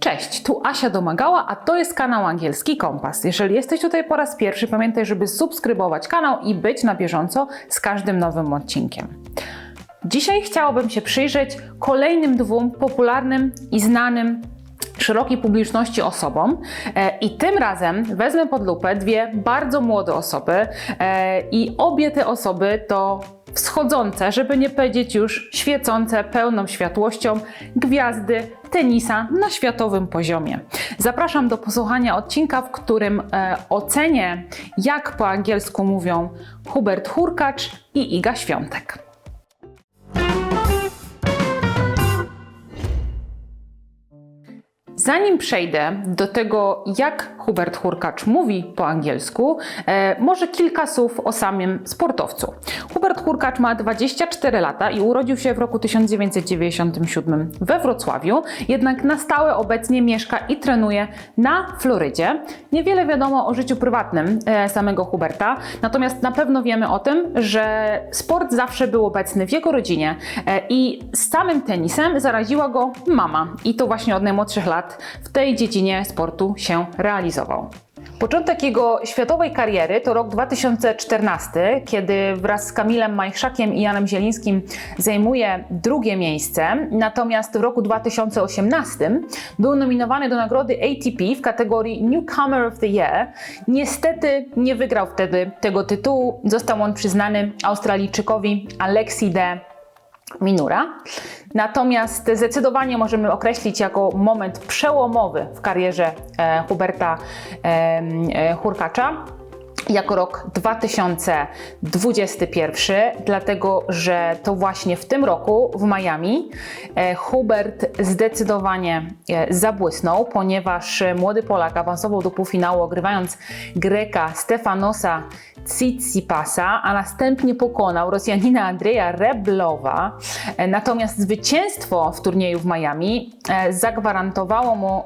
Cześć, tu Asia Domagała, a to jest kanał Angielski Kompas. Jeżeli jesteś tutaj po raz pierwszy, pamiętaj, żeby subskrybować kanał i być na bieżąco z każdym nowym odcinkiem. Dzisiaj chciałabym się przyjrzeć kolejnym dwóm popularnym i znanym szerokiej publiczności osobom e, i tym razem wezmę pod lupę dwie bardzo młode osoby e, i obie te osoby to wschodzące, żeby nie powiedzieć już świecące pełną światłością gwiazdy tenisa na światowym poziomie. Zapraszam do posłuchania odcinka, w którym e, ocenię, jak po angielsku mówią Hubert Hurkacz i Iga Świątek. Zanim przejdę do tego, jak Hubert Hurkacz mówi po angielsku, e, może kilka słów o samym sportowcu. Hubert Hurkacz ma 24 lata i urodził się w roku 1997 we Wrocławiu, jednak na stałe obecnie mieszka i trenuje na Florydzie. Niewiele wiadomo o życiu prywatnym e, samego Huberta, natomiast na pewno wiemy o tym, że sport zawsze był obecny w jego rodzinie e, i z samym tenisem zaraziła go mama i to właśnie od najmłodszych lat w tej dziedzinie sportu się Początek jego światowej kariery to rok 2014, kiedy wraz z Kamilem Majchrzakiem i Janem Zielińskim zajmuje drugie miejsce. Natomiast w roku 2018 był nominowany do nagrody ATP w kategorii Newcomer of the Year. Niestety nie wygrał wtedy tego tytułu. Został on przyznany Australijczykowi Alexi de Minura. Natomiast zdecydowanie możemy określić jako moment przełomowy w karierze e, Huberta e, Hurkacza jako rok 2021, dlatego że to właśnie w tym roku w Miami e, Hubert zdecydowanie e, zabłysnął, ponieważ młody Polak awansował do półfinału, ogrywając Greka Stefanosa Tsitsipasa, a następnie pokonał Rosjanina Andrzeja Reblowa. E, Natomiast zwycięstwo w turnieju w Miami zagwarantowało mu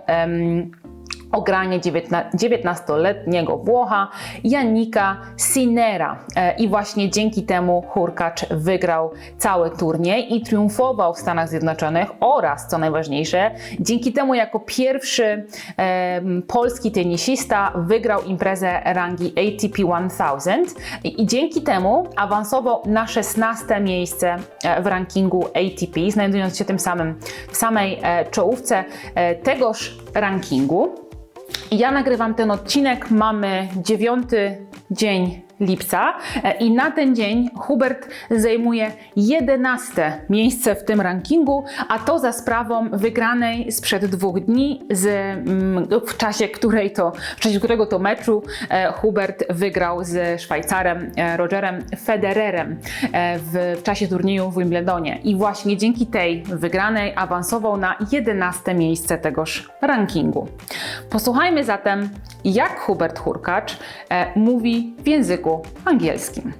ogranie 19-letniego Włocha Janika Sinera. E, I właśnie dzięki temu Hurkacz wygrał cały turniej i triumfował w Stanach Zjednoczonych oraz, co najważniejsze, dzięki temu jako pierwszy e, polski tenisista wygrał imprezę rangi ATP 1000 i, i dzięki temu awansował na 16 miejsce e, w rankingu ATP, znajdując się tym samym w samej e, czołówce tegoż rankingu. Ja nagrywam ten odcinek, mamy 9 dzień lipca e, i na ten dzień Hubert zajmuje 11 miejsce w tym rankingu, a to za sprawą wygranej sprzed dwóch dni z, mm, w czasie której to, w czasie którego to meczu e, Hubert wygrał z Szwajcarem e, Rogerem Federerem w, w czasie turnieju w Wimbledonie i właśnie dzięki tej wygranej awansował na 11 miejsce tegoż rankingu. Posłuchajmy zatem, jak Hubert Hurkacz e, mówi w języku angielskim.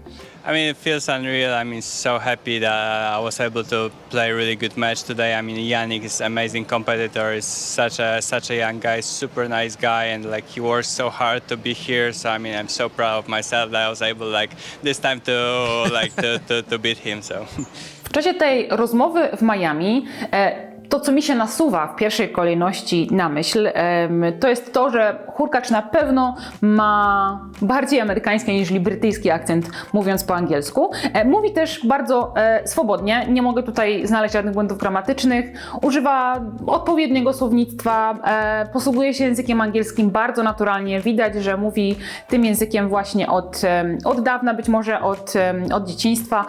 I mean, it feels unreal. I mean, so happy that I was able to play a really good match today. I mean, Yannick is amazing competitor. He's such a such a young guy, super nice guy, and like he works so hard to be here. So I mean, I'm so proud of myself that I was able like this time to like to, to, to beat him. So. W czasie tej rozmowy w Miami e, to, co mi się nasuwa w pierwszej kolejności na myśl, to jest to, że Hurkacz na pewno ma bardziej amerykański niż brytyjski akcent, mówiąc po angielsku. E, Mówi też bardzo e, swobodnie, nie mogę tutaj znaleźć żadnych błędów gramatycznych. Używa odpowiedniego słownictwa, e, posługuje się językiem angielskim bardzo naturalnie. Widać, że mówi tym językiem właśnie od, od dawna, być może od, od dzieciństwa.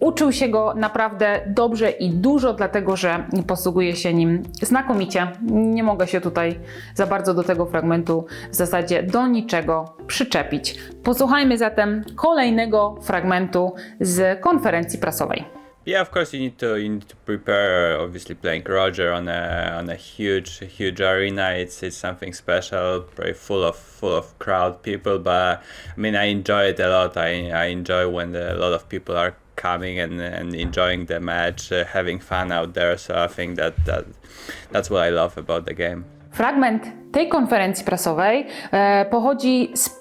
Uczył się go naprawdę dobrze i dużo, dlatego że posługuje się nim znakomicie. Nie mogę się tutaj za bardzo do tego fragmentu w zasadzie do niczego przyczepić. Posłuchajmy zatem kolejnego fragmentu z konferencji prasowej. Yeah, of course you need to you need to prepare. Obviously, playing Roger on a on a huge huge arena, it's it's something special, very full of full of crowd people. But I mean, I enjoy it a lot. I I enjoy when the, a lot of people are coming and and enjoying the match, uh, having fun out there. So I think that that that's what I love about the game. Fragment tej konferencji prasowej e, pochodzi z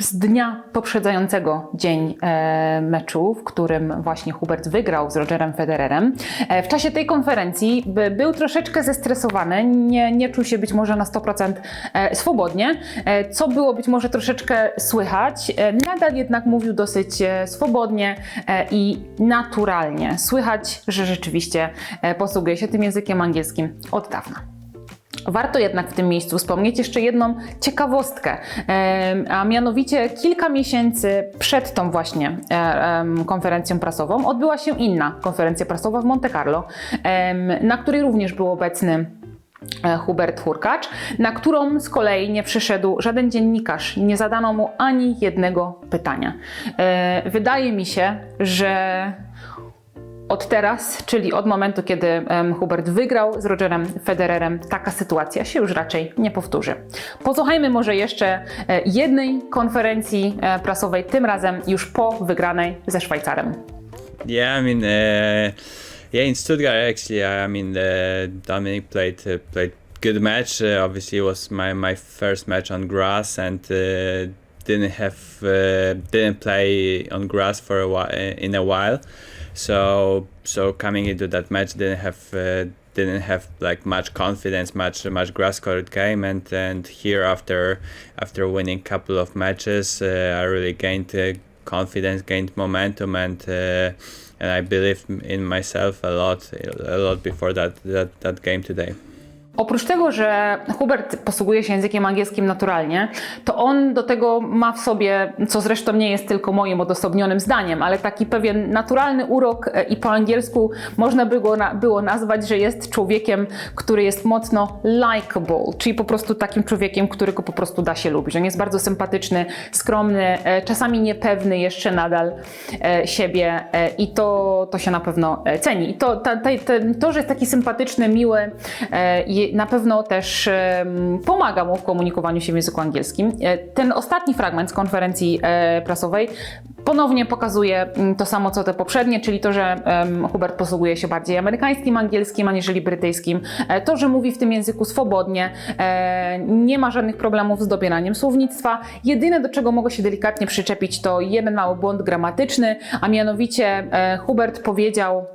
z dnia poprzedzającego dzień e, meczu, w którym właśnie Hubert wygrał z Rogerem Federerem. E, w czasie tej konferencji by, był troszeczkę zestresowany, nie, nie czuł się być może na 100% e, swobodnie, co było być może troszeczkę słychać. Nadal jednak mówił dosyć swobodnie i naturalnie. Słychać, że rzeczywiście posługuje się tym językiem angielskim od dawna. Warto jednak w tym miejscu wspomnieć jeszcze jedną ciekawostkę, a mianowicie kilka miesięcy przed tą właśnie e, konferencją prasową odbyła się inna konferencja prasowa w Monte Carlo, na której również był obecny e, Hubert Hurkacz, na którą z kolei nie przyszedł żaden dziennikarz, nie zadano mu ani jednego pytania. E, Wydaje mi się, że od teraz, czyli od momentu, kiedy Hubert wygrał z Rogerem Federerem, taka sytuacja się już raczej nie powtórzy. Posłuchajmy może jeszcze e, jednej konferencji e, prasowej, tym razem już po wygranej ze Szwajcarem. Yeah, I mean, uh, yeah, in Stuttgart actually, I mean, uh, Dominic played uh, played good match. Uh, obviously, it was my my first match on grass, and uh, didn't have uh, didn't play on grass for a while in a while. So so coming into that match, didn't have. Uh, didn't have like much confidence much much grass court game and and here after after winning couple of matches uh, i really gained uh, confidence gained momentum and uh, and i believe in myself a lot a lot before that that, that game today Oprócz tego, że Hubert posługuje się językiem angielskim naturalnie, to on do tego ma w sobie, co zresztą nie jest tylko moim odosobnionym zdaniem, ale taki pewien naturalny urok e, i po angielsku można by go na, było nazwać, że jest człowiekiem, który jest mocno likable, czyli po prostu takim człowiekiem, którego po prostu da się lubić. On jest bardzo sympatyczny, skromny, e, czasami niepewny jeszcze nadal e, siebie i to, to się na pewno ceni. I to, ta, ta, ten- to, że jest taki sympatyczny, miły, je- na pewno też pomaga mu w komunikowaniu się w języku angielskim. E, Ten ostatni fragment z konferencji e, prasowej ponownie pokazuje mm, to samo, co te poprzednie, czyli to, że Hubert posługuje się bardziej amerykańskim angielskim, aniżeli brytyjskim. E, To, że mówi w tym języku swobodnie, nie ma żadnych problemów z dobieraniem słownictwa. Jedyne, do czego mogę się delikatnie przyczepić, to jeden mały błąd gramatyczny, a mianowicie Hubert powiedział,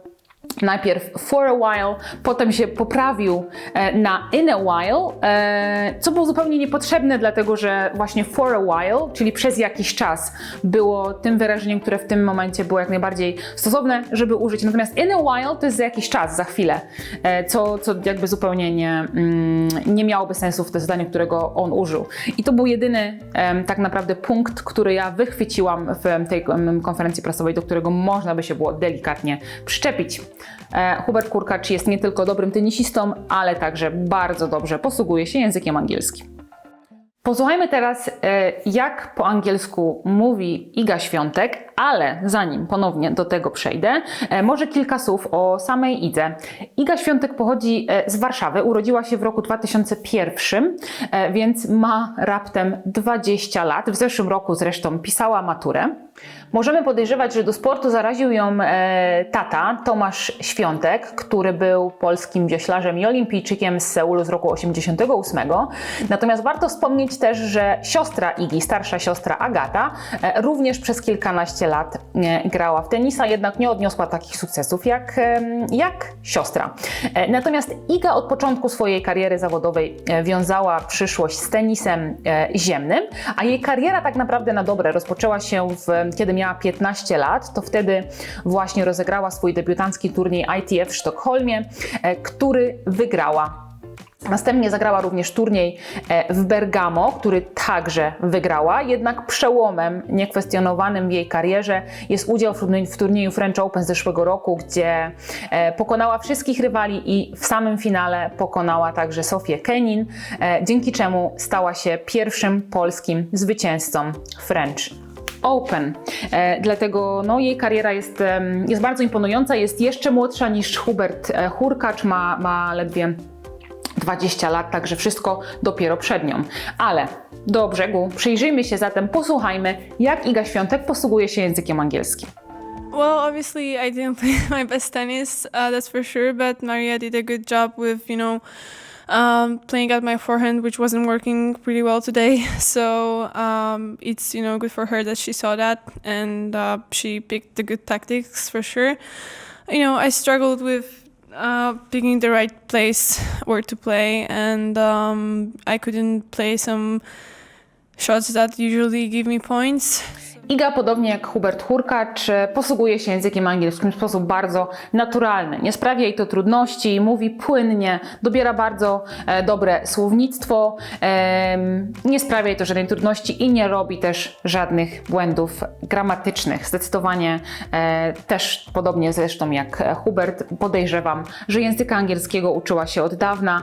Najpierw for a while, potem się poprawił e, na in a while, e, co było zupełnie niepotrzebne, dlatego że właśnie for a while, czyli przez jakiś czas, było tym wyrażeniem, które w tym momencie było jak najbardziej stosowne, żeby użyć. Natomiast in a while to jest za jakiś czas, za chwilę, e, co, co jakby zupełnie nie, mm, nie miałoby sensu w tym zdaniu, którego on użył. I to był jedyny tak naprawdę punkt, który ja wychwyciłam w tej konferencji prasowej, do którego można by się było delikatnie przyczepić. E, Hubert Kurkacz jest nie tylko dobrym tenisistą, ale także bardzo dobrze posługuje się językiem angielskim. Posłuchajmy teraz, e, jak po angielsku mówi Iga Świątek, ale zanim ponownie do tego przejdę, e, może kilka słów o samej Idze. Iga Świątek pochodzi e, z Warszawy, urodziła się w roku 2001, e, więc ma raptem 20 lat. W zeszłym roku zresztą pisała maturę. Możemy podejrzewać, że do sportu zaraził ją tata Tomasz Świątek, który był polskim wioślarzem i olimpijczykiem z Seulu z roku 88. Natomiast warto wspomnieć też, że siostra Igi, starsza siostra Agata, również przez kilkanaście lat e, grała w tenisa, jednak nie odniosła takich sukcesów jak, jak siostra. E, Natomiast Iga od początku swojej kariery zawodowej e, wiązała przyszłość z tenisem ziemnym, a jej kariera tak naprawdę na dobre rozpoczęła się w, kiedy miała 15 lat. To wtedy właśnie rozegrała swój debiutancki turniej ITF w Sztokholmie, który wygrała. Następnie zagrała również turniej e, w Bergamo, który także wygrała, jednak przełomem niekwestionowanym w jej karierze jest udział w turnieju- French Open z zeszłego roku, gdzie e, pokonała wszystkich rywali i w samym finale pokonała także Sofię Kenin, e, dzięki czemu stała się pierwszym polskim zwycięzcą French Open. E, dlatego no, jej kariera jest, em, jest bardzo imponująca, jest jeszcze młodsza niż Hubert e, Hurkacz, ma, ma ledwie 20 lat, także wszystko dopiero przed nią. Ale do brzegu przyjrzyjmy się zatem, posłuchajmy, jak Iga Świątek posługuje się językiem angielskim. Well, obviously, I didn't play my best tennis, uh, that's for sure. But Maria did a good job with, you know, um, playing at my forehand, which wasn't working pretty well today. So um, it's you know good for her that she saw that and uh, she picked the good tactics for sure. You know, I struggled with uh, picking the right place where to play, and um, I couldn't play some shots that usually give me points. Iga, podobnie jak Hubert Hurkacz, e, posługuje się językiem angielskim w sposób bardzo naturalny. Nie sprawia jej to trudności, mówi płynnie, dobiera bardzo e, dobre słownictwo, nie sprawia jej to żadnej trudności i nie robi też żadnych błędów gramatycznych. Zdecydowanie e, też podobnie zresztą jak Hubert, podejrzewam, że języka angielskiego uczyła się od dawna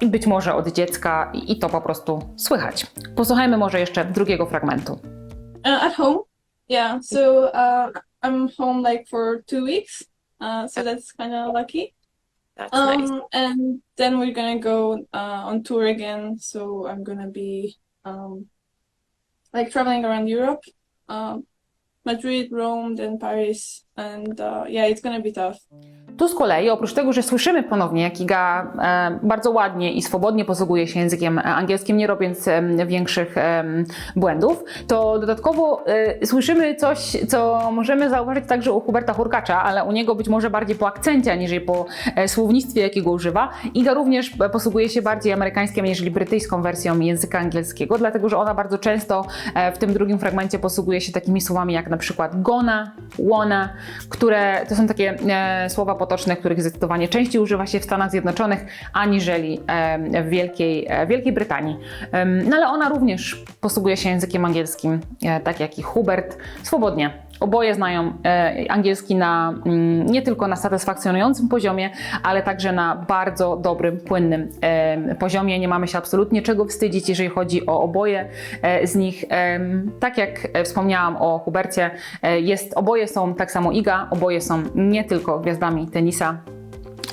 i być może od dziecka i to po prostu słychać. Posłuchajmy może jeszcze drugiego fragmentu. Uh, at home, yeah. So uh, I'm home like for two weeks, uh, so that's kind of lucky. That's Um, nice. and then we're gonna go uh, on tour again. So I'm gonna be um, like traveling around Europe, um, Madrid, Rome, then Paris, and uh, yeah, it's gonna be tough. Tu z kolei, oprócz tego, że słyszymy ponownie, jak Iga e, bardzo ładnie i swobodnie posługuje się językiem angielskim, nie robiąc większych błędów, to dodatkowo e, słyszymy coś, co możemy zauważyć także u Huberta Hurkacza, ale u niego być może bardziej po akcencie, aniżeli po e, słownictwie, jakiego używa. Iga również e, posługuje się bardziej amerykańską, aniżeli brytyjską wersją języka angielskiego, dlatego że ona bardzo często e, w tym drugim fragmencie posługuje się takimi słowami jak na przykład gonna, wanna, które to są takie e, słowa potoczne, których zdecydowanie częściej używa się w Stanach Zjednoczonych, aniżeli e, w Wielkiej, e, Wielkiej Brytanii. Em, No ale ona również posługuje się językiem angielskim, e, tak jak i Hubert, swobodnie. Oboje znają e, angielski na, mm, nie tylko na satysfakcjonującym poziomie, ale także na bardzo dobrym, płynnym e, poziomie. Nie mamy się absolutnie czego wstydzić, jeżeli chodzi o oboje e, z nich. Em, tak jak e, wspomniałam o Hubercie, e, jest, oboje są, tak samo Iga, oboje są nie tylko gwiazdami tenisa,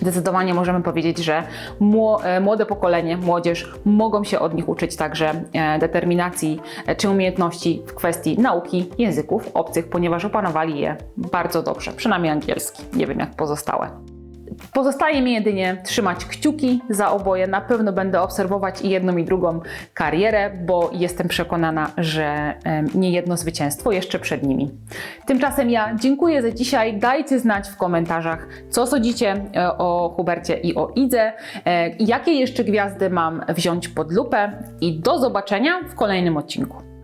Zdecydowanie możemy powiedzieć, że e, młode pokolenie, młodzież mogą się od nich uczyć także e, determinacji e, czy umiejętności w kwestii nauki języków obcych, ponieważ opanowali je bardzo dobrze, przynajmniej angielski. Nie wiem jak pozostałe. Pozostaje mi jedynie trzymać kciuki za oboje. Na pewno będę obserwować i jedną, i drugą karierę, bo jestem przekonana, że nie jedno zwycięstwo jeszcze przed nimi. Tymczasem ja dziękuję za dzisiaj. Dajcie znać w komentarzach, co sądzicie e, o Hubercie i o Idze, e, jakie jeszcze gwiazdy mam wziąć pod lupę i do zobaczenia w kolejnym odcinku.